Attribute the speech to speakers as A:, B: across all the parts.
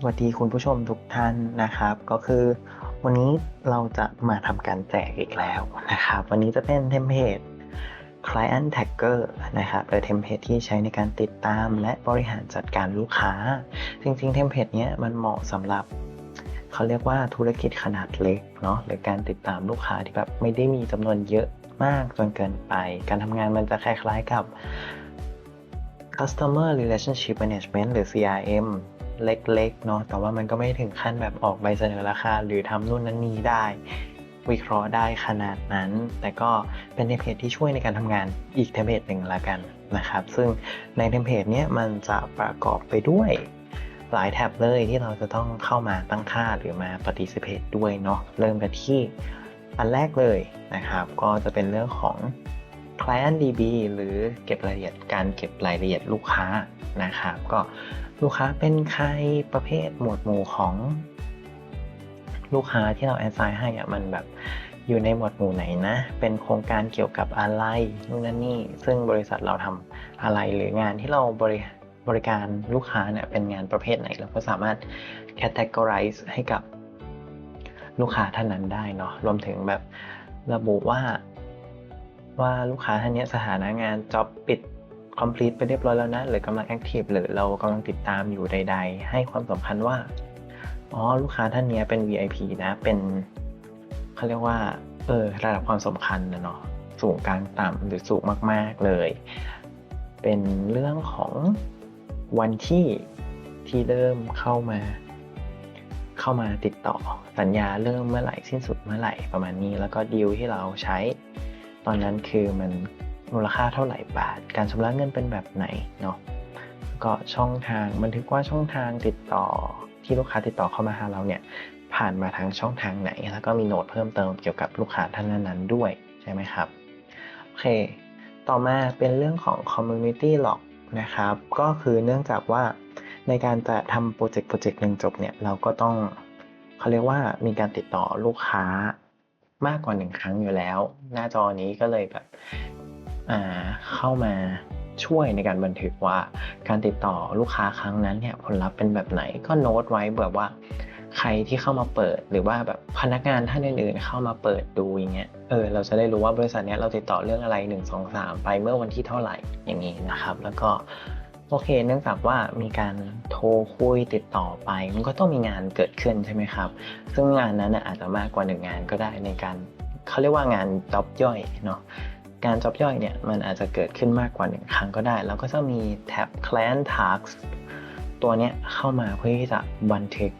A: สวัสดีคุณผู้ชมทุกท่านนะครับ ก็คือวันนี้เราจะมาทำการแจกอีกแล้วนะครับ วันนี้จะเป็นเทมเพลต Client Tagger นะครับเป็นเทมเพลตที่ใช้ในการติดตามและบริหารจัดการลูกค้า จริงๆเทมเพลตเนี้ยมันเหมาะสำหรับเขาเรียกว่าธุรกิจขนาดเล็กเนาะหรือการติดตามลูกค้าที่แบบไม่ได้มีจำนวนเยอะมากจนเกินไป การทำงานมันจะคล้ายๆกับ Customer Relationship Management หรือ CRM เล็กๆเนาะแต่ว่ามันก็ไม่ถึงขั้นแบบออกใบเสนอราคา หรือทำนู่นนั่นนี่ได้ วิเคราะห์ได้ขนาดนั้น แต่ก็เป็นเทมเพลตที่ช่วยในการทำงานอีกเทมเพลตหนึ่งละกันนะครับ ซึ่งในเทมเพลตเนี้ยมันจะประกอบไปด้วยหลายแท็บเลยที่เราจะต้องเข้ามาตั้งค่าหรือมา participate ด้วยเนาะเริ่มกันที่อันแรกเลยนะครับ ก็จะเป็นเรื่องของ Client DB หรือเก็บรายละเอียดการเก็บรายละเอียดลูกค้านะครับ ก็ ลูกค้าเป็นใครประเภทหมวดหมู่ของ ลูกค้าที่เราแอดไซน์ให้อะมันแบบอยู่ในหมวดหมู่ไหนนะ เป็นโครงการเกี่ยวกับอะไรนู่นนั่นนี่ ซึ่งบริษัทเราทำอะไรหรืองานที่เราบริบริการลูกค้าเนี่ยเป็นงานประเภทไหน เราก็สามารถ categorize ให้กับลูกค้าท่านนั้นได้เนาะ รวมถึงแบบระบุว่า ว่าลูกค้าท่านนี้สถานะงาน job ปิด complete ไปเรียบร้อยแล้วนะ หรือกำลัง active หรือเรากำลังติดตามอยู่ใด ๆ ให้ความสำคัญว่า อ๋อ ลูกค้าท่านนี้เป็น VIP นะ เป็นเขาเรียกว่า เออ ระดับความสำคัญนะเนาะ สูงกลางต่ำหรือสูงมาก ๆ เลย เป็นเรื่องของวันที่ที่เริ่มเข้ามา เข้ามาติดต่อสัญญาเริ่มเมื่อไหร่สิ้นสุดเมื่อไหร่ประมาณนี้ แล้วก็ดีลที่เราใช้ ตอนนั้นคือมัน มูลค่าเท่าไหร่บาท การชำระเงินเป็นแบบไหนเนาะก็ช่องทางบันทึกว่าช่องทางติดต่อที่ลูกค้าติดต่อเข้ามาหาเราเนี่ยผ่านมาทางช่องทางไหน แล้วก็มีโน้ตเพิ่มเติมเกี่ยวกับลูกค้าท่านนั้นๆด้วยใช่ไหมครับโอเค ต่อมาเป็นเรื่องของ community log นะครับ ก็คือเนื่องจากว่าในการจะทำโปรเจกต์โปรเจกต์หนึ่งจบเนี่ยเราก็ต้องเขาเรียกว่ามีการติดต่อลูกค้ามากกว่าหนึ่งครั้งอยู่แล้ว หน้าจอนี้ก็เลยแบบ เข้ามาช่วยในการบันทึกว่าการติดต่อลูกค้าครั้งนั้นเนี่ยผลลัพธ์เป็นแบบไหนก็โน้ตไว้แบบว่า ใครที่เข้ามาเปิดหรือว่าแบบพนักงานท่านอื่นๆเข้ามาเปิดดูอย่างเงี้ยเออเราจะได้รู้ว่าบริษัทเนี้ยเราติดต่อเรื่องอะไร 1 2 3 ไปเมื่อวันที่เท่าไหร่อย่างนี้นะครับ แล้วก็โอเค เนื่องจากว่ามีการโทรคุยติดต่อไป มันก็ต้องมีงานเกิดขึ้นใช่ไหมครับ ซึ่งงานนั้นอาจจะมากกว่าหนึ่งงานก็ได้ในการเขาเรียกว่างานจ็อบย่อยเนาะ การจ็อบย่อยเนี่ยมันอาจจะเกิดขึ้นมากกว่าหนึ่งครั้งก็ได้ แล้วก็จะมีแท็บ client tasks ตัวเนี้ยเข้ามาเพื่อที่จะบันทึก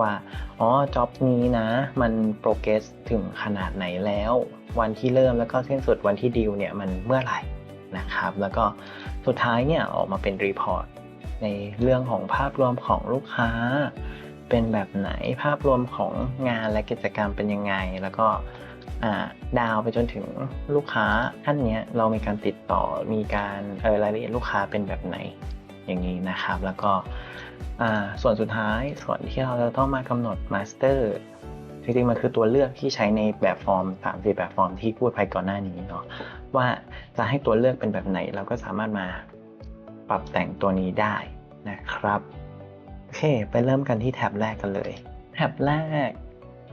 A: ว่า อ๋อจ็อบนี้นะ มันโปรเกรสถึงขนาดไหนแล้ว วันที่เริ่มแล้วก็สิ้นสุดวันที่ดีลเนี่ยมันเมื่อไหร่นะครับ แล้วก็สุดท้ายเนี่ยออกมาเป็นรีพอร์ตในเรื่องของภาพรวมของลูกค้า เป็นแบบไหนภาพรวมของงานและกิจกรรมเป็นยังไง แล้วก็ ดาวไปจนถึงลูกค้าท่านนี้เรามีการติดต่อมีการออรายละเอียดลูกค้าเป็นแบบไหนอย่างนี้นะครับ แล้วก็ส่วนสุดท้ายส่วนที่เราจะต้องมากำหนดมาสเตอร์จริงๆมันคือตัวเลือกที่ใช้ในแบบฟอร์ม3 4แบบฟอร์มที่พูดไปก่อนหน้านี้เนาะว่าจะให้ตัวเลือกเป็นแบบไหน เราก็สามารถมาปรับแต่งตัวนี้ได้นะครับโอเค ไปเริ่มกันที่แท็บแรกกันเลย แท็บแรก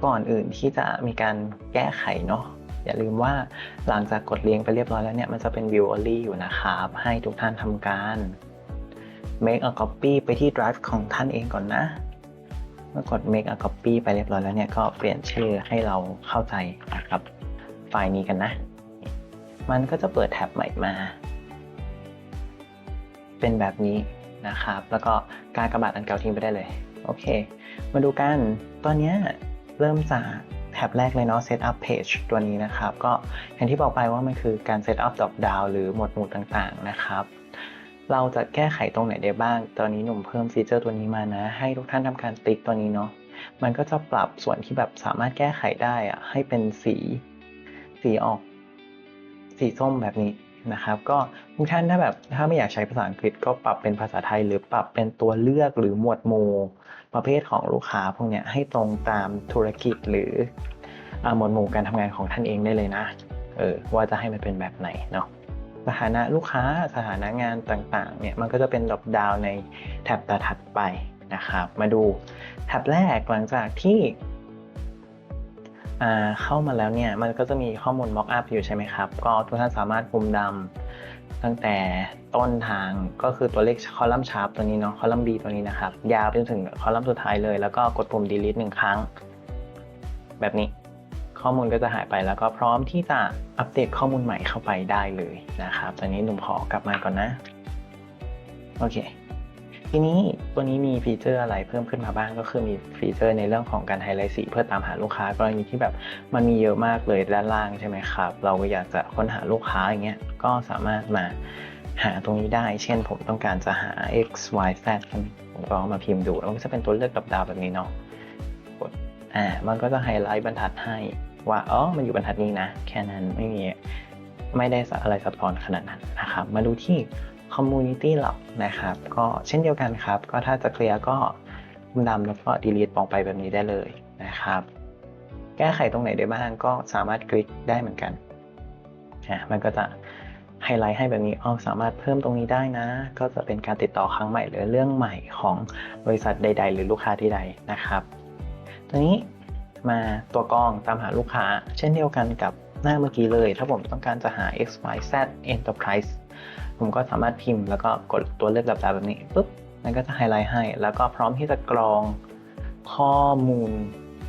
A: ก่อนอื่นที่จะมีการแก้ไขเนาะอย่าลืมว่าหลังจากกดเรียงไปเรียบร้อยแล้วเนี่ยมันจะเป็น view only อยู่นะครับ ให้ทุกท่านทำการ make a copy ไปที่ drive ของท่านเองก่อนนะ เมื่อกด make a copy ไปเรียบร้อยแล้วเนี่ยก็เปลี่ยนชื่อให้เราเข้าใจนะครับ ไฟล์นี้กันนะ มันก็จะเปิดแท็บใหม่มา เป็นแบบนี้นะครับ แล้วก็การกระบาดอันเก่าทิ้งไปได้เลย โอเค มาดูกันตอนนี้ เริ่มจากแท็บแรกเลยเนาะ set up page ตัวนี้นะครับ ก็อย่างที่บอกไปว่ามันคือการ set up drop down หรือหมวดหมู่ต่างๆนะครับ เราจะแก้ไขตรงไหนได้บ้าง ตอนนี้หนุ่มเพิ่มฟีเจอร์ตัวนี้มานะ ให้ทุกท่านทำการติ๊กตัวนี้เนาะ มันก็จะปรับส่วนที่แบบสามารถแก้ไขได้อะให้เป็นสี สีออก สีส้มแบบนี้นะครับ ก็ทุกท่านถ้าแบบถ้าไม่อยากใช้ภาษาอังกฤษก็ปรับเป็นภาษาไทย หรือปรับเป็นตัวเลือกหรือหมวดหมู่ ประเภทของลูกค้าพวกเนี้ยให้ตรงตามธุรกิจหรืออาหมวดหมู่การทำงานของท่านเองได้เลยนะเออว่าจะให้มันเป็นแบบไหนเนาะสถานะลูกค้าสถานะงานต่างๆเนี่ยมันก็จะเป็นดรอปดาวในแท็บต่อถัดไปนะครับมาดูแท็บแรกหลังจากที่เข้ามาแล้วเนี่ยมันก็จะมีข้อมูล mock up อยู่ใช่ไหมครับ ก็ทุกท่านสามารถปุ่มดำ ตั้งแต่ต้นทางก็คือตัวเลขคอลัมน์ชาร์ปตัวนี้เนาะคอลัมน์ B ตัวนี้นะครับ ยาวไปจนถึงคอลัมน์สุดท้ายเลย แล้วก็กดปุ่ม delete หนึ่งครั้ง แบบนี้ข้อมูลก็จะหายไปแล้วก็พร้อมที่จะอัปเดตข้อมูลใหม่เข้าไปได้เลยนะครับ ตอนนี้หนุ่มขอกลับมาก่อนนะ โอเค ทีนี้ตัวนี้มีฟีเจอร์อะไรเพิ่มขึ้นมาบ้างก็คือมีฟีเจอร์ในเรื่องของการไฮไลท์สีเพื่อตามหาลูกค้ากรณีที่แบบมันมีเยอะมากเลยด้านล่างใช่ไหมครับ เราก็อยากจะค้นหาลูกค้าอย่างเงี้ยก็สามารถมาหาตรงนี้ได้ เช่นผมต้องการจะหา x y z ผมก็มาพิมพ์ดูแล้วก็จะเป็นตัวเลือกดาวแบบนี้เนาะกดอ่ามันก็จะไฮไลท์บรรทัดให้ว่าอ๋อมันอยู่บรรทัดนี้นะ แค่นั้นไม่มีไม่ได้อะไรซับซ้อนขนาดนั้นนะครับมาดูที่ community หลักนะครับ ก็เช่นเดียวกันครับ ก็ถ้าจะเคลียร์ก็ดำแล้วก็ delete ออกไปแบบนี้ได้เลยนะครับ แก้ไขตรงไหนได้บ้างก็สามารถคลิกได้เหมือนกันอะมันก็จะไฮไลท์ให้แบบนี้อ๋อสามารถเพิ่มตรงนี้ได้นะ ก็จะเป็นการติดต่อครั้งใหม่หรือเรื่องใหม่ของบริษัทใด ๆ หรือลูกค้าที่ใดนะครับ ตัวนี้มาตัวกรองตามหาลูกค้า เช่นเดียวกันกับหน้าเมื่อกี้เลย ถ้าผมต้องการจะหา x y z enterprise ผมก็สามารถพิมพ์แล้วก็กดตัวเลือกดับแบบนี้ปุ๊บมันก็จะไฮไลท์ให้ แล้วก็พร้อมที่จะกรองข้อมูล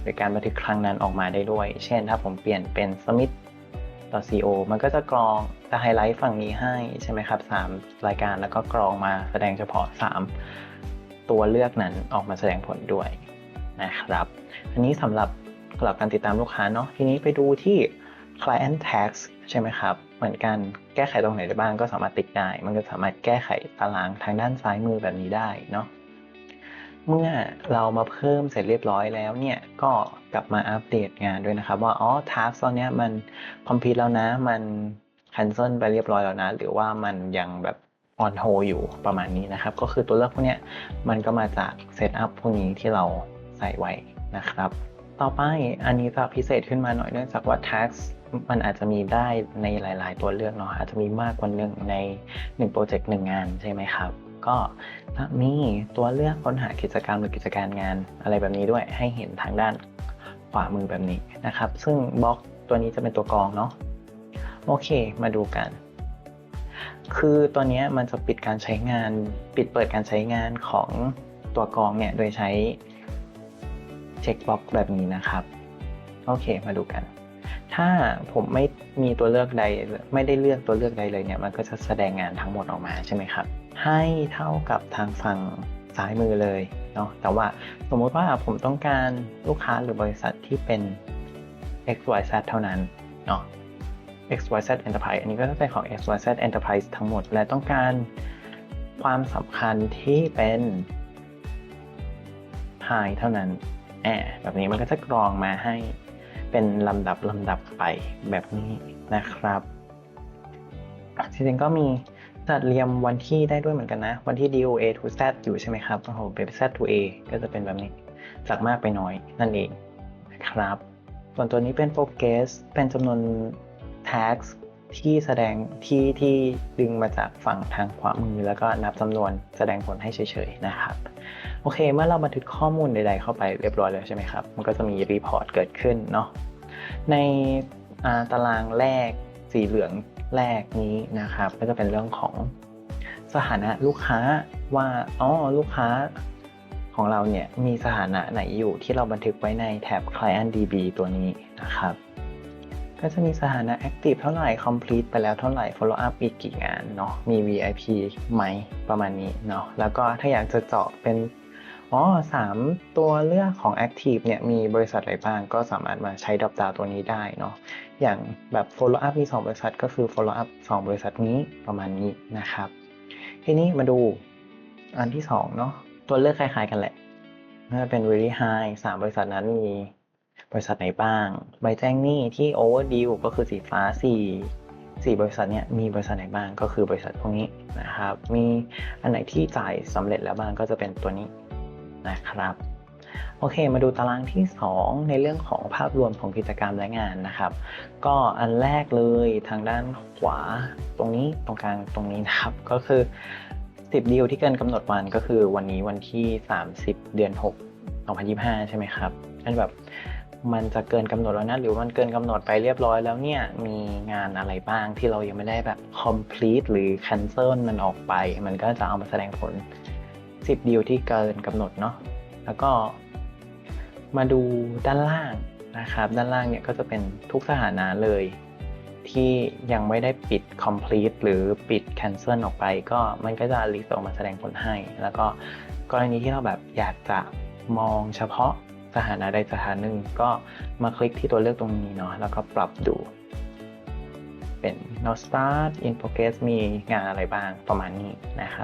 A: ในการบันทึกครั้งนั้นออกมาได้ด้วย เช่น ถ้าผมเปลี่ยนเป็น smith co มันก็จะกรองจะไฮไลท์ฝั่งนี้ให้ใช่ไหมครับ 3 รายการแล้วก็กรองมาแสดงเฉพาะ 3 ตัวเลือกนั้นออกมาแสดงผลด้วยนะครับ อันนี้สำหรับสำหรับการติดตามลูกค้าเนาะทีนี้ไปดูที่ client tags ใช่ไหมครับ เหมือนกันแก้ไขตรงไหนได้บ้างก็สามารถติ๊กได้ มันก็สามารถแก้ไขตารางทางด้านซ้ายมือแบบนี้ได้เนาะเมื่อเรามาเพิ่มเสร็จเรียบร้อยแล้วเนี่ยก็กลับมาอัปเดตงานด้วยนะครับ ว่าอ๋อทาร์กตอนนี้มันคอมพิวแล้วนะ มัน cancel ไปเรียบร้อยแล้วนะ หรือว่ามันยังแบบ on hold อยู่ประมาณนี้นะครับ ก็คือตัวเลือกพวกนี้มันก็มาจากเซตอัพพวกนี้ที่เราใส่ไว้นะครับ ต่อไปอันนี้จะพิเศษขึ้นมาหน่อยเนื่องจากว่า tax มันอาจจะมีได้ในหลาย ๆ ตัวเลือกเนาะอาจจะมีมากกว่าหนึ่งใน1โปรเจกต์หนึ่งงานใช่ไหมครับ ก็มีตัวเลือกค้นหากิจกรรมหรือกิจการงาน อะไรแบบนี้ด้วยให้เห็นทางด้านขวามือแบบนี้นะครับ ซึ่งบล็อกตัวนี้จะเป็นตัวกรองเนาะโอเค มาดูกัน คือตัวนี้มันจะปิดการใช้งาน ปิดเปิดการใช้งานของตัวกรองเนี่ยโดยใช้ เช็คบ็อกแบบนี้นะครับ โอเคมาดูกัน ถ้าผมไม่มีตัวเลือกใด ไม่ได้เลือกตัวเลือกใดเลยเนี่ย มันก็จะแสดงงานทั้งหมดออกมาใช่ไหมครับ ให้เท่ากับทางฝั่งซ้ายมือเลยเนาะ แต่ว่าสมมติว่าผมต้องการลูกค้าหรือบริษัทที่เป็น XYZ เท่านั้นเนาะ XYZ Enterprise อันนี้ก็จะเป็นของ XYZ Enterprise ทั้งหมด และต้องการความสำคัญที่เป็น High เท่านั้น แอบแบบนี้มันก็จะกรองมาให้เป็นลำดับลำดับไปแบบนี้นะครับจริงๆก็มีจัดเรียงวันที่ได้ด้วยเหมือนกันนะ วันที่ DOA to Z อยู่ใช่ไหมครับโอ้โหเป็น Z to A ก็จะเป็นแบบนี้ จากมากไปน้อยนั่นเองนะครับ ส่วนตัวนี้เป็น Progress เป็นจำนวน tags ที่แสดงที่ที่ดึงมาจากฝั่งทางขวามือ แล้วก็นับจำนวนแสดงผลให้เฉยๆนะครับ โอเค เมื่อเราบันทึกข้อมูลใดๆเข้าไปเรียบร้อยแล้วใช่ไหมครับ มันก็จะมีรีพอร์ตเกิดขึ้นเนาะ ในตารางแรกสีเหลืองแรกนี้นะครับ ก็จะเป็นเรื่องของสถานะลูกค้าว่าอ๋อลูกค้าของเราเนี่ยมีสถานะไหนอยู่ที่เราบันทึกไว้ในแท็บ Client DB ตัวนี้นะครับ ก็จะมีสถานะ Active เท่าไหร่ Complete ไปแล้วเท่าไหร่ Follow up อีกกี่งานเนาะมี VIP ไหมประมาณนี้เนาะแล้วก็ถ้าอยากจะเจาะเป็น อ๋อสามตัวเลือกของ Active เนี่ยมีบริษัทอะไรบ้างก็สามารถมาใช้ดอปดาวตัวนี้ได้เนาะอย่างแบบ follow up มี 2 บริษัทก็คือ follow up 2 บริษัทนี้ประมาณนี้นะครับ ทีนี้มาดูอันที่2เนาะตัวเลือกคล้ายๆกันแหละน่าจะเป็น very high 3 บริษัทนั้นมีบริษัทไหนบ้าง ใบแจ้งหนี้ที่ overdue ก็คือสีฟ้า4 4บริษัทเนี่ยมีบริษัทไหนบ้างก็คือบริษัทพวกนี้นะครับ มีอันไหนที่จ่ายสำเร็จแล้วบ้างก็จะเป็นตัวนี้ นะครับโอเค มาดูตารางที่ 2 ในเรื่องของภาพรวมของกิจกรรมและงานนะครับ ก็อันแรกเลยทางด้านขวาตรงนี้ตรงกลางตรงนี้นะครับก็คือ 10ดีลที่เกินกำหนดวันก็คือวันนี้วันที่ 30 เดือน 6 2025 ใช่ไหมครับอันแบบมันจะเกินกำหนดแล้วนะหรือมันเกินกำหนดไปเรียบร้อยแล้วเนี่ยมีงานอะไรบ้างที่เรายังไม่ได้แบบ complete หรือ cancel มันออกไป มันก็จะเอามาแสดงผล 10 ดีลที่เกินกำหนดเนาะแล้วก็มาดูด้านล่างนะครับ ด้านล่างเนี่ยก็จะเป็นทุกสถานะเลย ที่ยังไม่ได้ปิด complete หรือปิด cancel ออกไป ก็มันก็จะ list ออกมาแสดงผลให้ แล้วก็กรณีที่เราแบบอยากจะมองเฉพาะสถานะใดสถานะหนึ่งก็มาคลิกที่ตัวเลือกตรงนี้เนาะแล้วก็ปรับดูเป็น no start in progress มีงานอะไรบ้างประมาณนี้นะครับ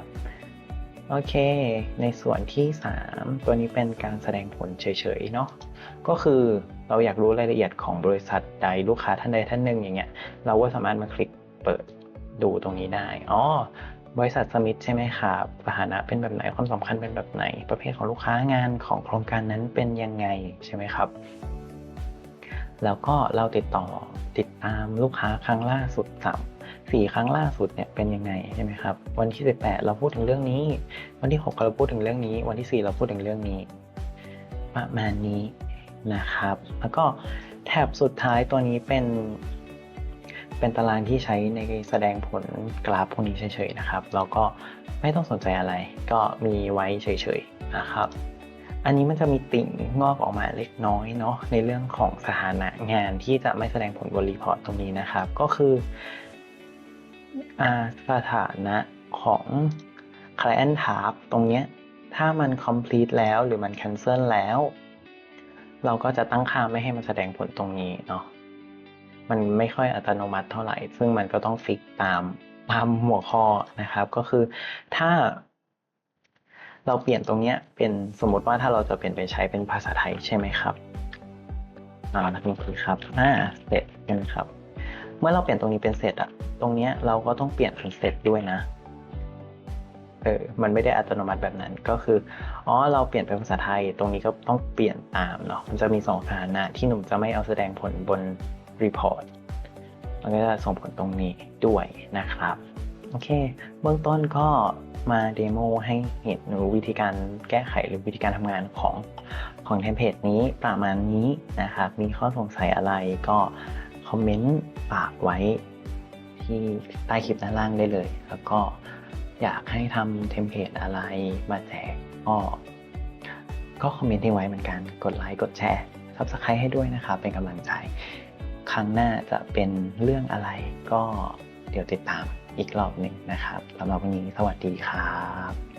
A: โอเค ในส่วนที่ 3 ตัวนี้เป็นการแสดงผลเฉยๆเนาะ ก็คือเราอยากรู้รายละเอียดของบริษัทใดลูกค้าท่านใดท่านหนึ่งอย่างเงี้ย เราก็สามารถมาคลิกเปิดดูตรงนี้ได้ อ๋อบริษัทสมิธใช่ไหมครับสถานะเป็นแบบไหน ความสำคัญเป็นแบบไหน ประเภทของลูกค้างานของโครงการนั้นเป็นยังไงใช่ไหมครับ แล้วก็เราติดต่อติดตามลูกค้าครั้งล่าสุดสามสี่ครั้งล่าสุดเนี่ยเป็นยังไงใช่ไหมครับ วันที่ 18 เราพูดถึงเรื่องนี้ วันที่ 6 เราพูดถึงเรื่องนี้ วันที่ 4 เราพูดถึงเรื่องนี้ ประมาณนี้นะครับ แล้วก็แท็บสุดท้ายตัวนี้เป็น เป็นตารางที่ใช้ในแสดงผลกราฟพวกนี้เฉยๆนะครับ แล้วก็ไม่ต้องสนใจอะไร ก็มีไว้เฉยๆนะครับอันนี้มันจะมีติ่งงอกออกมาเล็กน้อยเนาะในเรื่องของสถานะงานที่จะไม่แสดงผลบนรีพอร์ตตรงนี้นะครับ ก็คือ สถานะของ client tab ตรงเนี้ยถ้ามัน complete แล้วหรือมัน cancel แล้ว เราก็จะตั้งค่าไม่ให้มันแสดงผลตรงนี้เนาะมันไม่ค่อยอัตโนมัติเท่าไหร่ ซึ่งมันก็ต้องฟิกตามตามหัวข้อนะครับ ก็คือถ้า เราเปลี่ยนตรงเนี้ยเป็นสมมติว่าถ้าเราจะเปลี่ยนไปใช้เป็นภาษาไทยใช่ไหมครับอ่านักดนตรีครับอ่าเสร็จใช่ไหมครับ เมื่อเราเปลี่ยนตรงนี้เป็นเสร็จอะตรงเนี้ยเราก็ต้องเปลี่ยนเป็นเสร็จด้วยนะเออมันไม่ได้อัตโนมัติแบบนั้นก็คืออ๋อเราเปลี่ยนเป็นภาษาไทย ตรงนี้ก็ต้องเปลี่ยนตามเนาะมันจะมีสองสถานะที่หนุ่มจะไม่เอาแสดงผลบนรีพอร์ตมันก็จะส่งผลตรงนี้ด้วยนะครับโอเค เบื้องต้นก็มาเดโมให้เห็นวิธีการแก้ไขหรือวิธีการทำงานของของเทมเพลตนี้ประมาณนี้นะครับ มีข้อสงสัยอะไรก็ คอมเมนต์ฝากไว้ที่ใต้คลิปด้านล่างได้เลย แล้วก็อยากให้ทำเทมเพลตอะไรมาแจกก็ก็คอมเมนต์ทิ้งไว้เหมือนกัน กดไลค์ กดแชร์ Subscribe ให้ด้วยนะครับ เป็นกำลังใจ ครั้งหน้าจะเป็นเรื่องอะไรก็เดี๋ยวติดตามอีกรอบหนึ่งนะครับสำหรับวันนี้สวัสดีครับ